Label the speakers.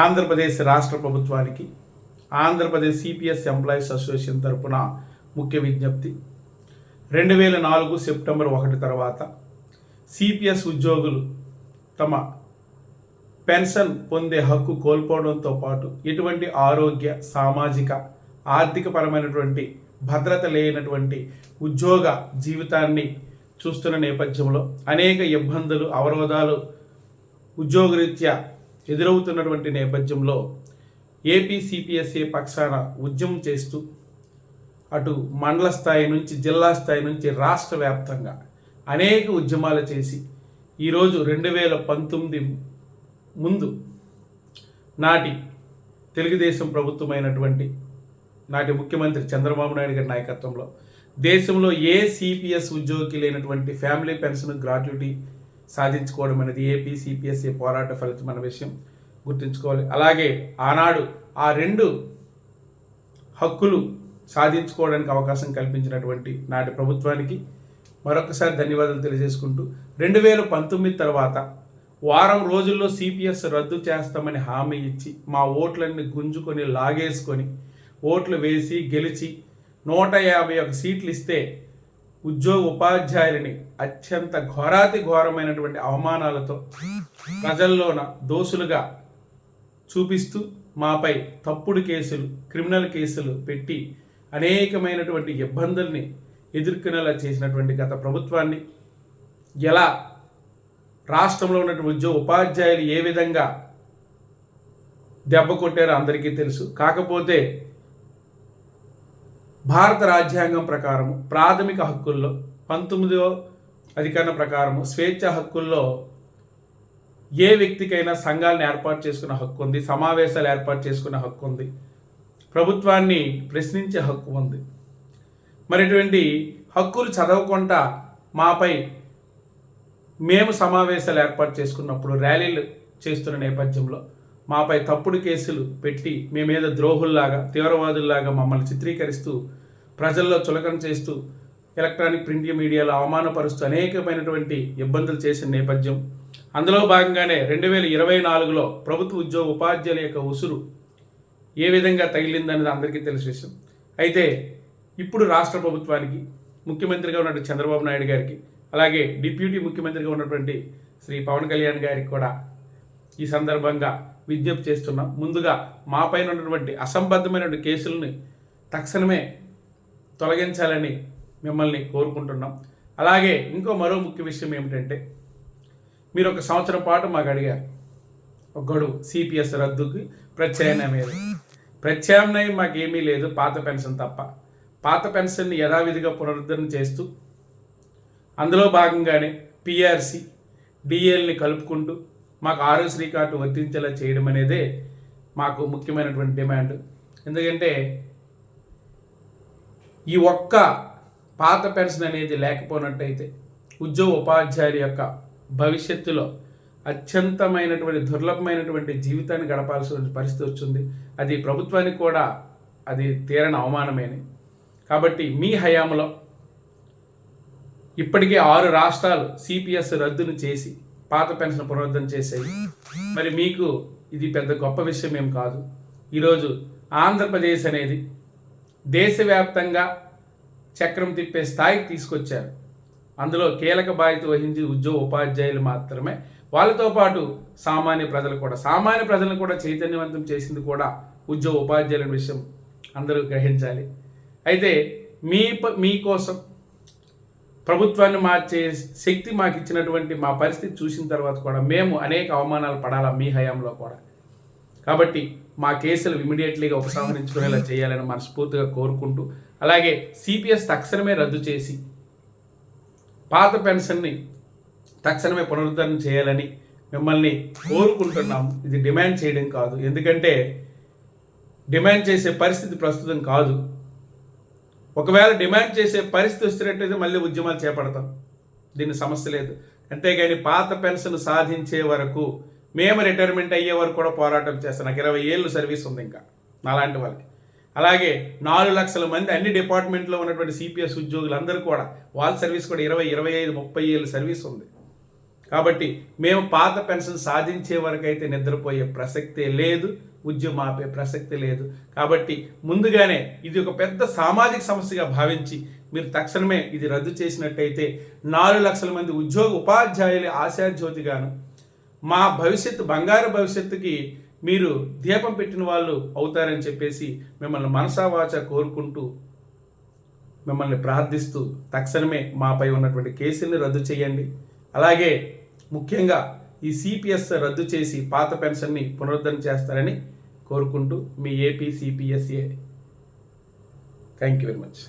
Speaker 1: ఆంధ్రప్రదేశ్ రాష్ట్ర ప్రభుత్వానికి Andhra Pradesh CPS employees association తరపున ముఖ్య విజ్ఞప్తి. రెండు వేల నాలుగు సెప్టెంబర్ ఒకటి తర్వాత సిపిఎస్ ఉద్యోగులు తమ పెన్షన్ పొందే హక్కు కోల్పోవడంతో పాటు ఎటువంటి ఆరోగ్య సామాజిక ఆర్థికపరమైనటువంటి భద్రత లేనటువంటి ఉద్యోగ జీవితాన్ని చూస్తున్న నేపథ్యంలో అనేక ఇబ్బందులు అవరోధాలు ఉద్యోగరీత్యా ఎదురవుతున్నటువంటి నేపథ్యంలో ఏపీ సిపిఎస్ఏ పక్షాన ఉద్యమం చేస్తూ అటు మండల స్థాయి నుంచి జిల్లా స్థాయి నుంచి రాష్ట్ర వ్యాప్తంగా అనేక ఉద్యమాలు చేసి ఈరోజు రెండు వేల పంతొమ్మిది ముందు నాటి తెలుగుదేశం ప్రభుత్వమైనటువంటి నాటి ముఖ్యమంత్రి చంద్రబాబు నాయుడు గారి నాయకత్వంలో దేశంలో ఏ సిపిఎస్ ఉద్యోగికి లేనటువంటి ఫ్యామిలీ పెన్షన్ గ్రాట్యుటీ సాధించుకోవడం అనేది ఏపీ సిపిఎస్సి పోరాట ఫలితం అనే విషయం గుర్తుంచుకోవాలి. అలాగే ఆనాడు ఆ రెండు హక్కులు సాధించుకోవడానికి అవకాశం కల్పించినటువంటి నాటి ప్రభుత్వానికి మరొకసారి ధన్యవాదాలు తెలియజేసుకుంటూ రెండు వేల పంతొమ్మిది తర్వాత వారం రోజుల్లో సిపిఎస్ రద్దు చేస్తామని హామీ ఇచ్చి మా ఓట్లన్నీ గుంజుకొని లాగేసుకొని ఓట్లు వేసి గెలిచి నూట యాభై ఒక సీట్లు ఇస్తే ఉద్యోగ ఉపాధ్యాయులని అత్యంత ఘోరాతి ఘోరమైనటువంటి అవమానాలతో ప్రజల్లోన దోషులుగా చూపిస్తూ మాపై తప్పుడు కేసులు క్రిమినల్ కేసులు పెట్టి అనేకమైనటువంటి ఇబ్బందుల్ని ఎదుర్కొనేలా చేసినటువంటి గత ప్రభుత్వాన్ని ఎలా రాష్ట్రంలో ఉన్నటువంటి ఉద్యోగ ఉపాధ్యాయులు ఏ విధంగా దెబ్బ కొట్టారో అందరికీ తెలుసు. కాకపోతే భారత రాజ్యాంగం ప్రకారము ప్రాథమిక హక్కుల్లో పంతొమ్మిదవ అధికరణ ప్రకారము స్వేచ్ఛ హక్కుల్లో ఏ వ్యక్తికైనా సంఘాలను ఏర్పాటు చేసుకున్న హక్కు ఉంది సమావేశాలు ఏర్పాటు చేసుకున్న హక్కు ఉంది ప్రభుత్వాన్ని ప్రశ్నించే హక్కు ఉంది. మరి ఇటువంటి హక్కులు చదవకుండా మాపై మేము సమావేశాలు ఏర్పాటు చేసుకున్నప్పుడు ర్యాలీలు చేస్తున్న నేపథ్యంలో మాపై తప్పుడు కేసులు పెట్టి మేమేదో ద్రోహుల్లాగా తీవ్రవాదుల్లాగా మమ్మల్ని చిత్రీకరిస్తూ ప్రజల్లో చులకన చేస్తూ ఎలక్ట్రానిక్ ప్రింట్ మీడియాలో అవమానపరుస్తూ అనేకమైనటువంటి ఇబ్బందులు చేసిన నేపథ్యం. అందులో భాగంగానే రెండు వేల ఇరవై నాలుగులో ప్రభుత్వ ఉద్యోగ ఉపాధ్యాయుల యొక్క ఉసురు ఏ విధంగా తగిలిందనేది అందరికీ తెలిసిన విషయం. అయితే ఇప్పుడు రాష్ట్ర ప్రభుత్వానికి ముఖ్యమంత్రిగా ఉన్నటువంటి చంద్రబాబు నాయుడు గారికి అలాగే డిప్యూటీ ముఖ్యమంత్రిగా ఉన్నటువంటి శ్రీ పవన్ కళ్యాణ్ గారికి కూడా ఈ సందర్భంగా విజ్ఞప్తి చేస్తున్నాం. ముందుగా మా పైన ఉన్నటువంటి అసంబద్ధమైనటువంటి కేసులని తక్షణమే తొలగించాలని మిమ్మల్ని కోరుకుంటున్నాం. అలాగే ఇంకో మరో ముఖ్య విషయం ఏమిటంటే మీరు ఒక సంవత్సరం పాటు మాకు అడిగారు. ఒక గడువు సిపిఎస్ రద్దుకి ప్రత్యామ్నాయం ఏది? ప్రత్యామ్నాయం మాకేమీ లేదు పాత పెన్షన్ తప్ప. పాత పెన్షన్ని యథావిధిగా పునరుద్ధరణ చేస్తూ అందులో భాగంగానే పిఆర్సి డిఎల్ని కలుపుకుంటూ మాకు ఆరోగ్యశ్రీ కార్డు వర్తించేలా చేయడం అనేదే మాకు ముఖ్యమైనటువంటి డిమాండ్. ఎందుకంటే ఈ ఒక్క పాత పెన్షన్ అనేది లేకపోయినట్టయితే ఉద్యోగ ఉపాధ్యాయుల యొక్క భవిష్యత్తులో అత్యంతమైనటువంటి దుర్లభమైనటువంటి జీవితాన్ని గడపాల్సిన పరిస్థితి వచ్చింది. అది ప్రభుత్వానికి కూడా అది తీరని అవమానమేని. కాబట్టి మీ హయాంలో ఇప్పటికే ఆరు రాష్ట్రాలు సిపిఎస్ రద్దును చేసి పాత పెన్షన్ పునరుద్ధరణ చేశాయి. మరి మీకు ఇది పెద్ద గొప్ప విషయం ఏం కాదు. ఈరోజు ఆంధ్రప్రదేశ్ అనేది దేశవ్యాప్తంగా చక్రం తిప్పే స్థాయికి తీసుకొచ్చారు. అందులో కీలక బాధ్యత వహించి ఉద్యోగ ఉపాధ్యాయులు మాత్రమే. వాళ్ళతో పాటు సామాన్య ప్రజలు కూడా. సామాన్య ప్రజలను కూడా చైతన్యవంతం చేసింది కూడా ఉద్యోగ ఉపాధ్యాయుల విషయం అందరూ గ్రహించాలి. అయితే మీ ప- మీకోసం ప్రభుత్వాన్ని మార్చే శక్తి మాకు ఇచ్చినటువంటి మా పరిస్థితి చూసిన తర్వాత కూడా మేము అనేక అవమానాలు పడాలా మీ హయాంలో కూడా? కాబట్టి మా కేసులు ఇమీడియట్లీగా ఉపసంహరించుకునేలా చేయాలని మనస్ఫూర్తిగా కోరుకుంటూ అలాగే సిపిఎస్ తక్షణమే రద్దు చేసి పాత పెన్షన్ని తక్షణమే పునరుద్ధరణ చేయాలని మిమ్మల్ని కోరుకుంటున్నాము. ఇది డిమాండ్ చేయడం కాదు. ఎందుకంటే డిమాండ్ చేసే పరిస్థితి ప్రస్తుతం కాదు. ఒకవేళ డిమాండ్ చేసే పరిస్థితి వస్తున్నట్టయితే మళ్ళీ ఉద్యమాలు చేపడతాం. దీని సమస్య లేదు. అంతేగాని పాత పెన్షన్ సాధించే వరకు మేము రిటైర్మెంట్ అయ్యే వరకు కూడా పోరాటం చేస్తాం. నాకు ఇరవై ఏళ్ళు సర్వీస్ ఉంది ఇంకా నాలాంటి వాళ్ళకి. అలాగే నాలుగు లక్షల మంది అన్ని డిపార్ట్మెంట్లో ఉన్నటువంటి సిపిఎస్ ఉద్యోగులందరూ కూడా వాళ్ళ సర్వీస్ కూడా ఇరవై ఇరవై ఐదు ముప్పై ఏళ్ళు సర్వీస్ ఉంది. కాబట్టి మేము పాత పెన్షన్ సాధించే వరకు అయితే నిద్రపోయే ప్రసక్తే లేదు ఉద్యమం ఆపే ప్రసక్తి లేదు. కాబట్టి ముందుగానే ఇది ఒక పెద్ద సామాజిక సమస్యగా భావించి మీరు తక్షణమే ఇది రద్దు చేసినట్టయితే నాలుగు లక్షల మంది ఉద్యోగ ఉపాధ్యాయులు ఆశాజ్యోతిగాను మా భవిష్యత్తు బంగారు భవిష్యత్తుకి మీరు దీపం పెట్టిన వాళ్ళు అవుతారని చెప్పేసి మిమ్మల్ని మనసావాచ కోరుకుంటూ మిమ్మల్ని ప్రార్థిస్తూ తక్షణమే మాపై ఉన్నటువంటి కేసుల్ని రద్దు చేయండి. అలాగే ముఖ్యంగా ఈ సిపిఎస్ రద్దు చేసి పాత పెన్షన్ని పునరుద్ధరణ చేస్తారని కోరుకుంటూ మీ AP CPSEA thank you very much